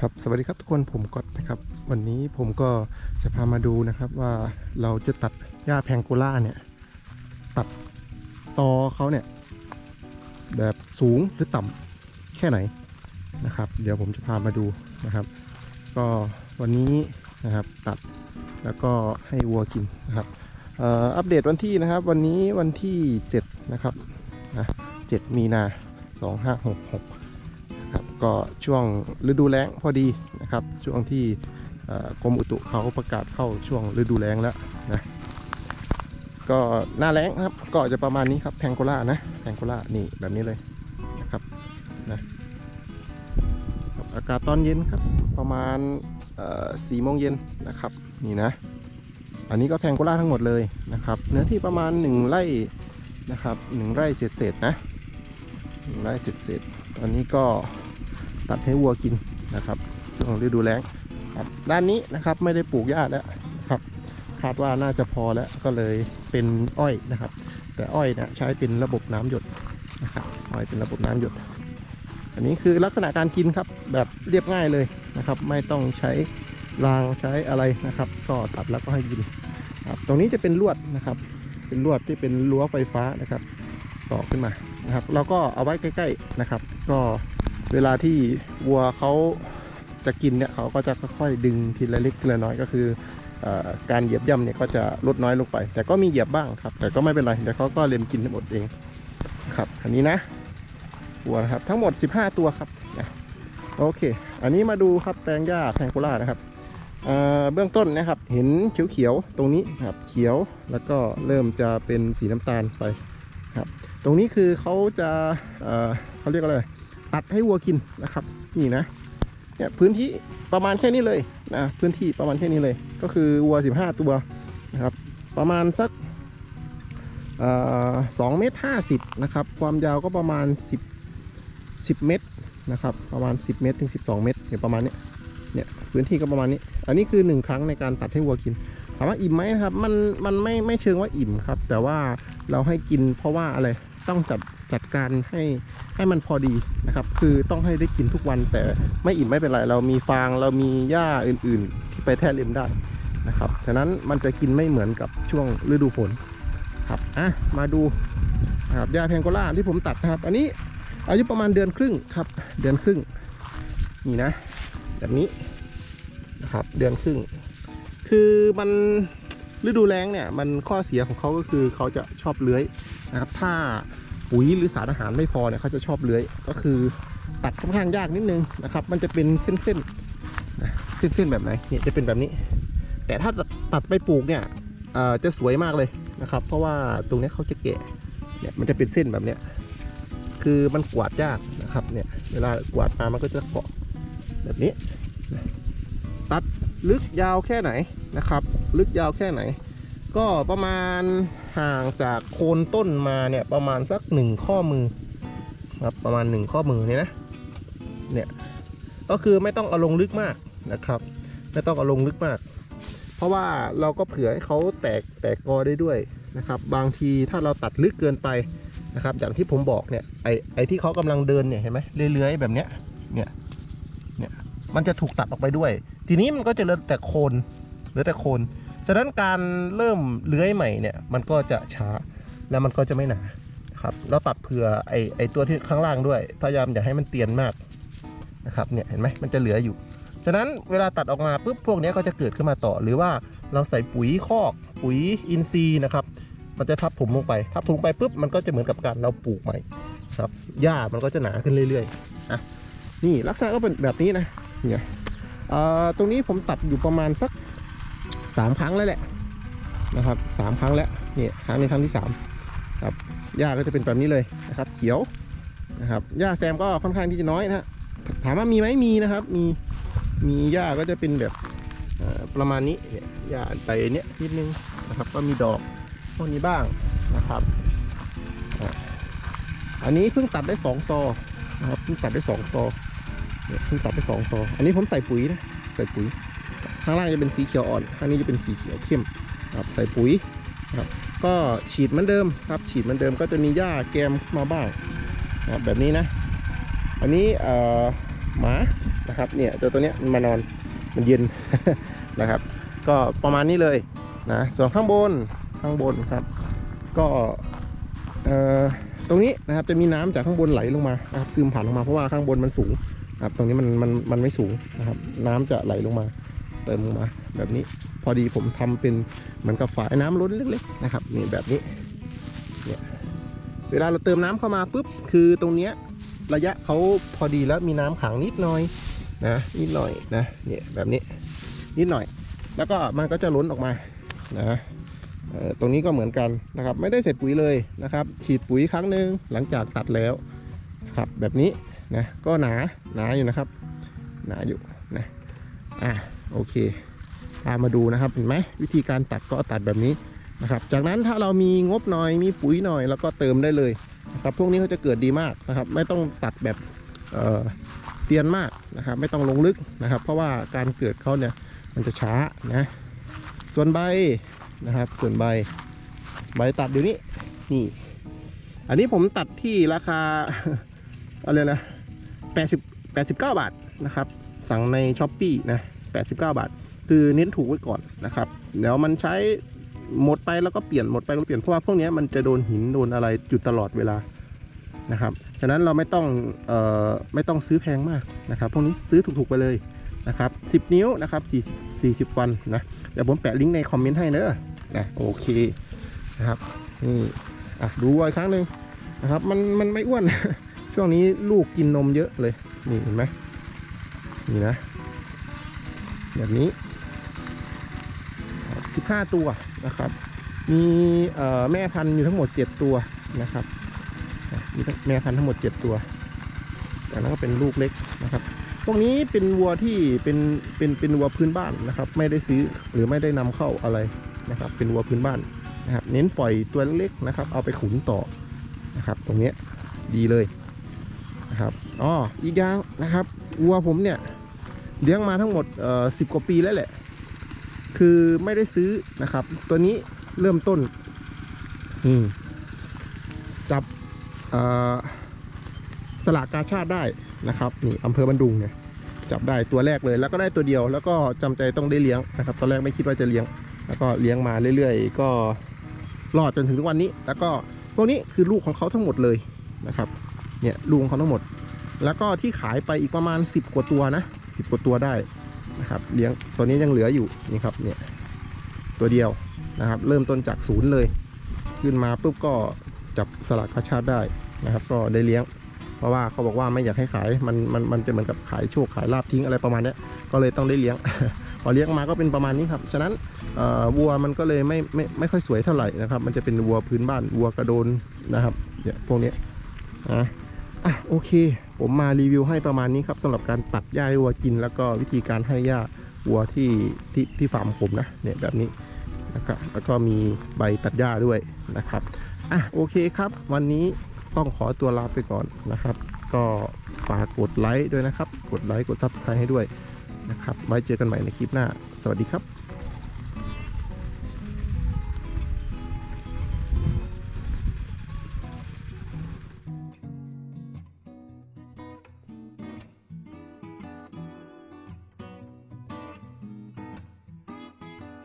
ครับสวัสดีครับทุกคนผมก๊อตนะครับ วันนี้ผมก็จะพามาดูนะครับว่าเราจะตัดหญ้าแพงโกล่าเนี่ยตัดตอเขาเนี่ยแบบสูงหรือต่ำแค่ไหนนะครับ เดี๋ยวผมจะพามาดูนะครับ ก็วันนี้นะครับตัดแล้วก็ให้วัวกินนะครับอ,อัปเดตวันที่นะครับ วันนี้วันที่7นะครับนะ7มีนา 2566 ก็ช่วงฤดูแล้งพอดีนะครับ ช่วงที่กรมอุตุเขาประกาศเข้าช่วงฤดูแล้งแล้วนะก็หน้าแล้งครับก็จะประมาณนี้ครับแพงโกล่านะแพงโกล่านี่แบบนี้เลยนะครับนะอากาศตอนเย็นครับประมาณสี่โมงเย็นนะครับนี่นะ อันนี้ก็แพงโกล่าทั้งหมดเลยนะครับเนื้อที่ประมาณ 1 ไร่นะครับหนึ่งไร่เศษๆนะหนึ่งไร่เศษๆตอนนี้ก็ ตัดให้วัวกินนะครับช่วงฤดูแล้งครับด้านนี้นะครับไม่ได้ปลูกหญ้าแล้วครับคาดว่าน่าจะพอแล้วก็เลยเป็นอ้อยนะครับ แต่อ้อยเนี่ยใช้เป็นระบบน้ำหยดนะครับอ้อยเป็นระบบน้ำหยด อันนี้คือลักษณะการกินครับแบบเรียบง่ายเลยนะครับ ไม่ต้องใช้รางใช้อะไรนะครับ ก็ตัดแล้วก็ให้กินครับตรงนี้จะเป็นลวดนะครับ เป็นลวดที่เป็นรั้วไฟฟ้านะครับ ต่อขึ้นมานะครับ เราก็เอาไว้ใกล้ ๆนะครับ ก็ เวลาที่วัวเขาจะกินเนี่ยเขาก็จะค่อยๆดึงทีละเล็กทีละน้อยก็คืออการเหยียบย่ำเนี่ยก็จะลดน้อยลงไป แต่ก็มีเหยียบบ้างครับ แต่ก็ไม่เป็นไรเดี๋ยวเขาก็เรียนกินทั้งหมดเองครับอันนี้นะวัวนะครับทั้งหมด 15 ตัวครับนะโอเค อันนี้มาดูครับแปลงหญ้าแพงโกล่านะครับเบื้องต้นนะครับเห็นเขียวๆตรงนี้ครับเขียวแล้วก็เริ่มจะเป็นสีน้ำตาลไปครับตรงนี้คือเขาจะเอ่อเขาเรียกอะไรัดให้วัวกินนะครับ นี่นะเนี่ยพื้นที่ประมาณแค่นี้เลยนะพื้นที่ประมาณแค่นี้เลย ก็คือวัว 15 ตัวนะครับ ประมาณสักสองเมตรห้าสิบนะครับ ความยาวก็ประมาณ 10 10 เมตรนะครับ ประมาณ 10 เมตรถึง 12 เมตรอย่างประมาณนี้เนี่ยพื้นที่ก็ประมาณนี้ อันนี้คือ 1 ครั้งในการตัดให้วัวกินถามว่าอิ่มไหมนะครับ มันมันไม่ไม่เชิงว่าอิ่มครับ แต่ว่าเราให้กินเพราะว่าอะไรต้องจัด จัดการให้ให้มันพอดีนะครับ คือต้องให้ได้กินทุกวัน แต่ไม่อิ่มไม่เป็นไร เรามีฟางเรามีหญ้าอื่น ๆ ที่ไปแทะเล็มได้นะครับ ฉะนั้นมันจะกินไม่เหมือนกับช่วงฤดูฝนครับอะมาดูนะครับหญ้าแพงโกล่าที่ผมตัดนะครับ อันนี้อายุประมาณเดือนครึ่งครับ เดือนครึ่งนี่นะ แบบนี้นะครับ เดือนครึ่ง คือมันฤดูแล้งเนี่ยมันข้อเสียของเขาก็คือเขาจะชอบเลื้อยนะครับ ถ้า ปุ๋ยหรือสารอาหารไม่พอเนี่ยเขาจะชอบเลื้อย ก็คือตัดค่อนข้างยากนิดนึงนะครับ มันจะเป็นเส้นๆนะเส้นๆแบบไหนเนี่ยจะเป็นแบบนี้ แต่ถ้าตัดไปปลูกเนี่ยเอ่อจะสวยมากเลยนะครับ เพราะว่าตรงนี้เขาจะแกะเนี่ยมันจะเป็นเส้นแบบเนี้ยคือมันกวาดยากนะครับเนี่ยเวลากวาดมามันก็จะเกาะแบบนี้ ตัดลึกยาวแค่ไหนนะครับ ลึกยาวแค่ไหน ก็ประมาณ ห่างจากโคนต้นมาเนี่ยประมาณสักหนึ่งข้อมือครับประมาณหนึ่งข้อมือเนี่ยนะเนี่ยก็คือไม่ต้องเอาลงลึกมากนะครับ ไม่ต้องเอาลงลึกมาก เพราะว่าเราก็เผื่อให้เขาแตกแตกกอได้ด้วยนะครับ บางทีถ้าเราตัดลึกเกินไปนะครับ อย่างที่ผมบอกเนี่ยไอไอที่เขากำลังเดินเนี่ยเห็นไหมเลื้อยๆแบบเนี้ยเนี่ยเนี่ยมันจะถูกตัดออกไปด้วย ทีนี้มันก็จะเหลือแต่โคนเหลือแต่โคน ฉะนั้นการเริ่มเลื้อยใหม่เนี่ยมันก็จะช้าแล้วมันก็จะไม่หนาครับเราตัดเผื่อไอไอตัวที่ข้างล่างด้วย พยายามอย่าให้มันเตียนมากนะครับเนี่ยเห็นไหมมันจะเหลืออยู่ ฉะนั้นเวลาตัดออกมาปุ๊บพวกนี้ก็จะเกิดขึ้นมาต่อ หรือว่าเราใส่ปุ๋ยคอก ปุ๋ยอินทรีย์นะครับมันจะทับถมลงไป ทับถมลงไปปุ๊บมันก็จะเหมือนกับการเราปลูกใหม่ครับหญ้ามันก็จะหนาขึ้นเรื่อยๆอะนี่ลักษณะก็เป็นแบบนี้นะเนี่ยเอ่อตรงนี้ผมตัดอยู่ประมาณสัก สามครั้งแล้วแหละนะครับสามครั้งแล้วเนี่ยครั้งนี้ครั้งที่สามครับหญ้าก็จะเป็นแบบนี้เลยนะครับเขียวนะครับหญ้าแซมก็ค่อนข้างที่จะน้อยนะฮะถามว่ามีไหมมีนะครับ มีมีหญ้าก็จะเป็นแบบประมาณนี้เนี่ยหญ้าไปเนี้ยนิดนึงนะครับก็มีดอกพวกนี้บ้างนะครับ อันนี้เพิ่งตัดได้สองตอนะครับเพิ่งตัดได้สองตอเนี่ยเพิ่งตัดไปสองตัวอันนี้ผมใส่ปุ๋ยนะใส่ปุ๋ย ข้างล่างจะเป็นสีเขียวอ่อน ข้างนี้จะเป็นสีเขียวเข้มครับใส่ปุ๋ยครับก็ฉีดเหมือนเดิมครับ ฉีดเหมือนเดิมก็จะมีหญ้าแกมมาบ้างนะครับแบบนี้นะ อันนี้เอ่อหมานะครับเนี่ยตัวตัวเนี้ยมันมานอนมันเย็นนะครับ ก็ประมาณนี้เลยนะส่วนข้างบนข้างบนครับ ก็เอ่อตรงนี้นะครับจะมีน้ำจากข้างบนไหลลงมานะครับซึมผ่านลงมาเพราะว่าข้างบนมันสูงครับตรงนี้มันมันมันไม่สูงนะครับ น้ำจะไหลลงมา เติมลงมาแบบนี้ พอดีผมทำเป็นเหมือนกับฝายน้ำล้นเล็กๆนะครับนี่แบบนี้เนี่ยเวลาเราเติมน้ำเข้ามาปุ๊บคือตรงเนี้ยระยะเขาพอดีแล้วมีน้ำขังนิดหน่อยนะนิดหน่อยนะเนี่ยแบบนี้นิดหน่อย แล้วก็มันก็จะล้นออกมานะตรงนี้ก็เหมือนกันนะครับ ไม่ได้ใส่ปุ๋ยเลยนะครับ ฉีดปุ๋ยครั้งหนึ่งหลังจากตัดแล้วครับแบบนี้นะก็หนาหนาอยู่นะครับ หนาอยู่นะอะ โอเคตามมาดูนะครับเห็นไหมวิธีการตัดก็ตัดแบบนี้นะครับ จากนั้นถ้าเรามีงบหน่อยมีปุ๋ยหน่อยแล้วก็เติมได้เลยนะครับพวกนี้เขาจะเกิดดีมากนะครับ ไม่ต้องตัดแบบเออเตียนมากนะครับ ไม่ต้องลงลึกนะครับ เพราะว่าการเกิดเขาเนี่ยมันจะช้านะส่วนใบนะครับส่วนใบใบตัดเดี๋ยวนี้นี่ อันนี้ผมตัดที่ราคาอะไรนะ80 89บาทนะครับ สั่งในช้อปปีนะ 89 บาท คือเน้นถูกไว้ก่อนนะครับเดี๋ยวมันใช้หมดไปแล้วก็เปลี่ยนหมดไปแล้วก็เปลี่ยนเพราะว่าพวกนี้มันจะโดนหินโดนอะไรอยู่ตลอดเวลานะครับ ฉะนั้นเราไม่ต้องออไม่ต้องซื้อแพงมากนะครับ พวกนี้ซื้อถูกๆไปเลยนะครับ 10 นิ้วนะครับ40 40 วันนะ เดี๋ยวผมแปะลิงก์ในคอมเมนต์ให้เนอะนะโอเคนะครับนี่อะดูอีกครั้งหนึ่งนะครับ มันมันไม่อ้วน ช่วงนี้ลูกกินนมเยอะเลย นี่เห็นไหมนี่นะ แบบนี้ 15 ตัวนะครับ มีแม่พันธุ์อยู่ทั้งหมด 7 ตัวนะครับ มีแม่พันธุ์ทั้งหมด 7 ตัว แต่นั้นก็เป็นลูกเล็กนะครับ พวกนี้เป็นวัวที่เป็นเป็นเป็นวัวพื้นบ้านนะครับ ไม่ได้ซื้อหรือไม่ได้นำเข้าอะไรนะครับ เป็นวัวพื้นบ้านนะครับ เน้นปล่อยตัวเล็กนะครับ เอาไปขุนต่อนะครับ ตรงนี้ดีเลยนะครับ อ๋อ อีกอย่างนะครับ วัวผมเนี่ย เลี้ยงมาทั้งหมดเอ่อสิบกว่าปีแล้วแหละ คือไม่ได้ซื้อนะครับ ตัวนี้เริ่มต้นอืมจับสลากกาชาติได้นะครับนี่อำเภอบันดุงเนี่ยจับได้ตัวแรกเลย แล้วก็ได้ตัวเดียว แล้วก็จำใจต้องได้เลี้ยงนะครับ ตอนแรกไม่คิดว่าจะเลี้ยง แล้วก็เลี้ยงมาเรื่อย ๆ ก็รอดจนถึงทุกวันนี้ แล้วก็พวกนี้คือลูกของเขาทั้งหมดเลยนะครับ เนี่ยลูกของเขาทั้งหมด แล้วก็ที่ขายไปอีกประมาณ 10 กว่าตัวนะ 10กว่าตัวได้นะครับเลี้ยงตัวนี้ยังเหลืออยู่นี่ครับเนี่ยตัวเดียวนะครับ เริ่มต้นจากศูนย์เลย ขึ้นมาปุ๊บก็จับสลากกาชาติได้นะครับ ก็ได้เลี้ยง เพราะว่าเขาบอกว่าไม่อยากให้ขายมันมันมันจะเหมือนกับขายโชคขายลาบทิ้งอะไรประมาณนี้ก็เลยต้องได้เลี้ยง พอเลี้ยงมาก็เป็นประมาณนี้ครับฉะนั้นวัวมันก็เลยไม่ไม่ไม่ค่อยสวยเท่าไหร่นะครับ มันจะเป็นวัวพื้นบ้านวัวกระโดนนะครับเนี่ยพวกนี้อะอะโอเค ผมมารีวิวให้ประมาณนี้ครับสำหรับการตัดหญ้าให้วัวกิน แล้วก็วิธีการให้หญ้าวัวที่ที่ที่ฟาร์มผมนะเนี่ยแบบนี้แล้วก็แล้วก็มีใบตัดหญ้าด้วยนะครับอะโอเคครับ วันนี้ต้องขอตัวลาไปก่อนนะครับ ก็ฝากกดไลค์ด้วยนะครับ กดไลค์กด Subscribe ให้ด้วยนะครับไว้เจอกันใหม่ในคลิปหน้า สวัสดีครับ